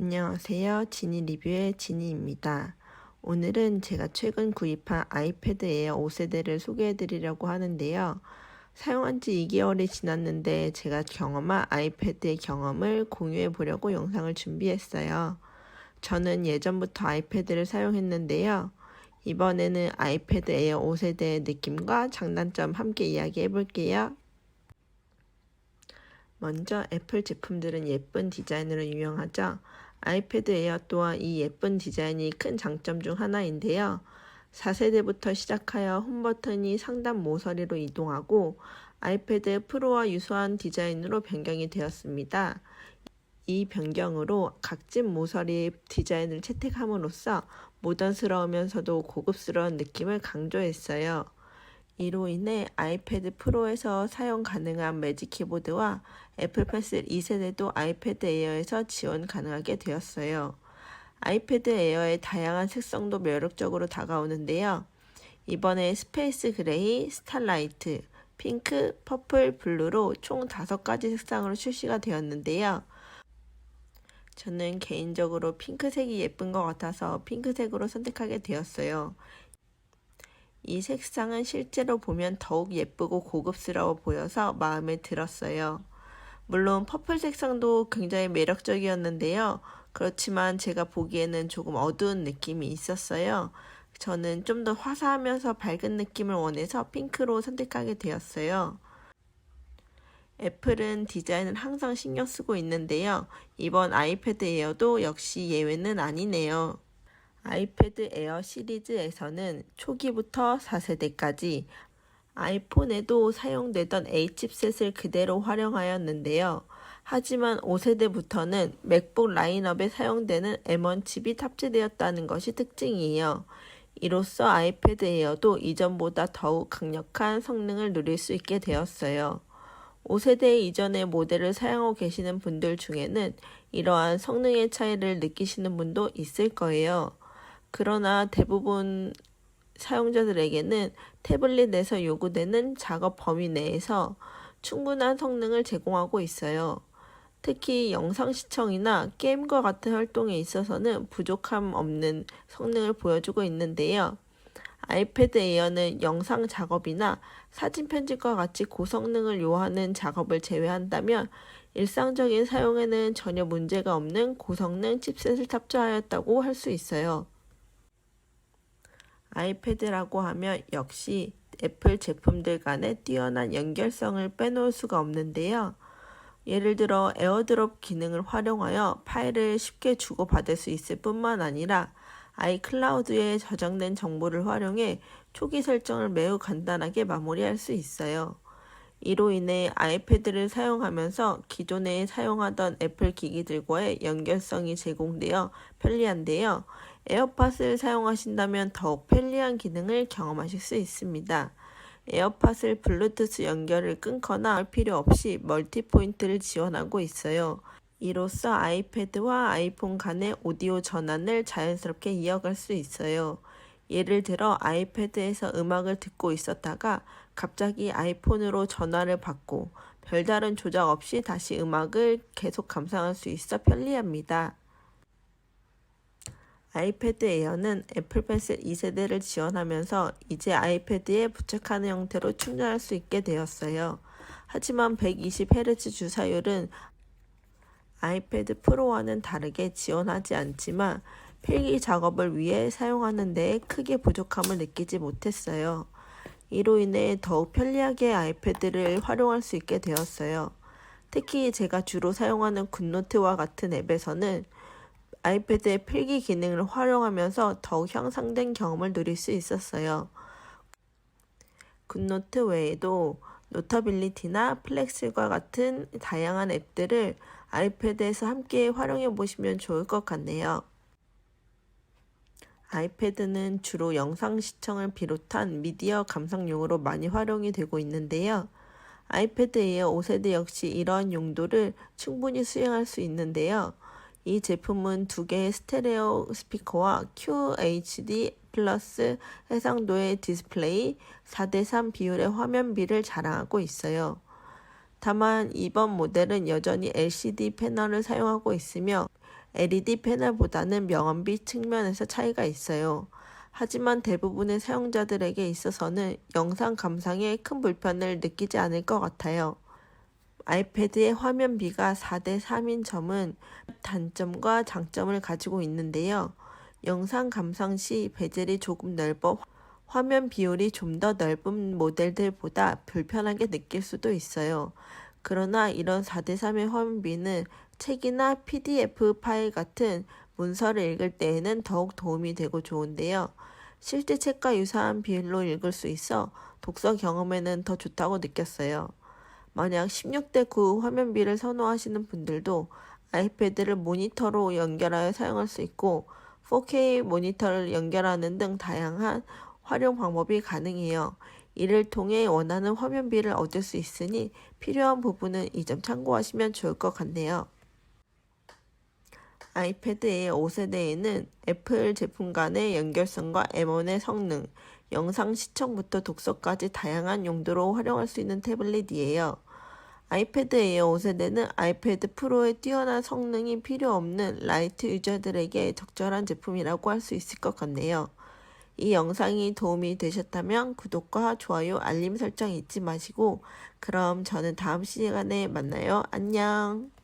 안녕하세요. 지니 리뷰의 지니입니다. 오늘은 제가 최근 구입한 아이패드 에어 5세대를 소개해 드리려고 하는데요. 사용한 지 2개월이 지났는데 제가 경험한 아이패드의 경험을 공유해 보려고 영상을 준비했어요. 저는 예전부터 아이패드를 사용했는데요. 이번에는 아이패드 에어 5세대의 느낌과 장단점 함께 이야기해 볼게요. 먼저 애플 제품들은 예쁜 디자인으로 유명하죠. 아이패드 에어 또한 이 예쁜 디자인이 큰 장점 중 하나인데요. 4세대부터 시작하여 홈버튼이 상단 모서리로 이동하고 아이패드 프로와 유사한 디자인으로 변경이 되었습니다. 이 변경으로 각진 모서리 디자인을 채택함으로써 모던스러우면서도 고급스러운 느낌을 강조했어요. 이로 인해 아이패드 프로에서 사용 가능한 매직 키보드와 애플 펜슬 2세대도 아이패드 에어에서 지원 가능하게 되었어요. 아이패드 에어의 다양한 색상도 매력적으로 다가오는데요. 이번에 스페이스 그레이, 스타라이트, 핑크, 퍼플, 블루로 총 5가지 색상으로 출시가 되었는데요. 저는 개인적으로 핑크색이 예쁜 것 같아서 핑크색으로 선택하게 되었어요. 이 색상은 실제로 보면 더욱 예쁘고 고급스러워 보여서 마음에 들었어요. 물론 퍼플 색상도 굉장히 매력적이었는데요. 그렇지만 제가 보기에는 조금 어두운 느낌이 있었어요. 저는 좀 더 화사하면서 밝은 느낌을 원해서 핑크로 선택하게 되었어요. 애플은 디자인을 항상 신경 쓰고 있는데요. 이번 아이패드 에어도 역시 예외는 아니네요. 아이패드 에어 시리즈에서는 초기부터 4세대까지 아이폰에도 사용되던 A 칩셋을 그대로 활용하였는데요. 하지만 5세대부터는 맥북 라인업에 사용되는 M1 칩이 탑재되었다는 것이 특징이에요. 이로써 아이패드 에어도 이전보다 더욱 강력한 성능을 누릴 수 있게 되었어요. 5세대 이전의 모델을 사용하고 계시는 분들 중에는 이러한 성능의 차이를 느끼시는 분도 있을 거예요. 그러나 대부분 사용자들에게는 태블릿에서 요구되는 작업 범위 내에서 충분한 성능을 제공하고 있어요. 특히 영상 시청이나 게임과 같은 활동에 있어서는 부족함 없는 성능을 보여주고 있는데요. 아이패드 에어는 영상 작업이나 사진 편집과 같이 고성능을 요하는 작업을 제외한다면 일상적인 사용에는 전혀 문제가 없는 고성능 칩셋을 탑재하였다고 할 수 있어요. 아이패드라고 하면 역시 애플 제품들 간의 뛰어난 연결성을 빼놓을 수가 없는데요. 예를 들어 에어드롭 기능을 활용하여 파일을 쉽게 주고받을 수 있을 뿐만 아니라 아이클라우드에 저장된 정보를 활용해 초기 설정을 매우 간단하게 마무리할 수 있어요. 이로 인해 아이패드를 사용하면서 기존에 사용하던 애플 기기들과의 연결성이 제공되어 편리한데요. 에어팟을 사용하신다면 더욱 편리한 기능을 경험하실 수 있습니다. 에어팟을 블루투스 연결을 끊거나 할 필요 없이 멀티 포인트를 지원하고 있어요. 이로써 아이패드와 아이폰 간의 오디오 전환을 자연스럽게 이어갈 수 있어요. 예를 들어 아이패드에서 음악을 듣고 있었다가 갑자기 아이폰으로 전화를 받고 별다른 조작 없이 다시 음악을 계속 감상할 수 있어 편리합니다. 아이패드 에어는 애플 펜슬 2세대를 지원하면서 이제 아이패드에 부착하는 형태로 충전할 수 있게 되었어요. 하지만 120Hz 주사율은 아이패드 프로와는 다르게 지원하지 않지만 필기 작업을 위해 사용하는 데 크게 부족함을 느끼지 못했어요. 이로 인해 더욱 편리하게 아이패드를 활용할 수 있게 되었어요. 특히 제가 주로 사용하는 굿노트와 같은 앱에서는 아이패드의 필기 기능을 활용하면서 더욱 향상된 경험을 누릴 수 있었어요. 굿노트 외에도 노터빌리티나 플렉스과 같은 다양한 앱들을 아이패드에서 함께 활용해 보시면 좋을 것 같네요. 아이패드는 주로 영상 시청을 비롯한 미디어 감상용으로 많이 활용이 되고 있는데요. 아이패드 에어 5세대 역시 이러한 용도를 충분히 수행할 수 있는데요. 이 제품은 두 개의 스테레오 스피커와 QHD 플러스 해상도의 디스플레이 4대3 비율의 화면비를 자랑하고 있어요. 다만 이번 모델은 여전히 LCD 패널을 사용하고 있으며 LED 패널보다는 명암비 측면에서 차이가 있어요. 하지만 대부분의 사용자들에게 있어서는 영상 감상에 큰 불편을 느끼지 않을 것 같아요. 아이패드의 화면비가 4대 3인 점은 단점과 장점을 가지고 있는데요. 영상 감상 시 베젤이 조금 넓어 화면 비율이 좀 더 넓은 모델들보다 불편하게 느낄 수도 있어요. 그러나 이런 4대 3의 화면비는 책이나 PDF 파일 같은 문서를 읽을 때에는 더욱 도움이 되고 좋은데요. 실제 책과 유사한 비율로 읽을 수 있어 독서 경험에는 더 좋다고 느꼈어요. 만약 16대 9 화면비를 선호하시는 분들도 아이패드를 모니터로 연결하여 사용할 수 있고 4K 모니터를 연결하는 등 다양한 활용 방법이 가능해요. 이를 통해 원하는 화면비를 얻을 수 있으니 필요한 부분은 이 점 참고하시면 좋을 것 같네요. 아이패드 에어 5세대에는 애플 제품 간의 연결성과 M1의 성능, 영상 시청부터 독서까지 다양한 용도로 활용할 수 있는 태블릿이에요. 아이패드 에어 5세대는 아이패드 프로의 뛰어난 성능이 필요 없는 라이트 유저들에게 적절한 제품이라고 할 수 있을 것 같네요. 이 영상이 도움이 되셨다면 구독과 좋아요, 알림 설정 잊지 마시고 그럼 저는 다음 시간에 만나요. 안녕.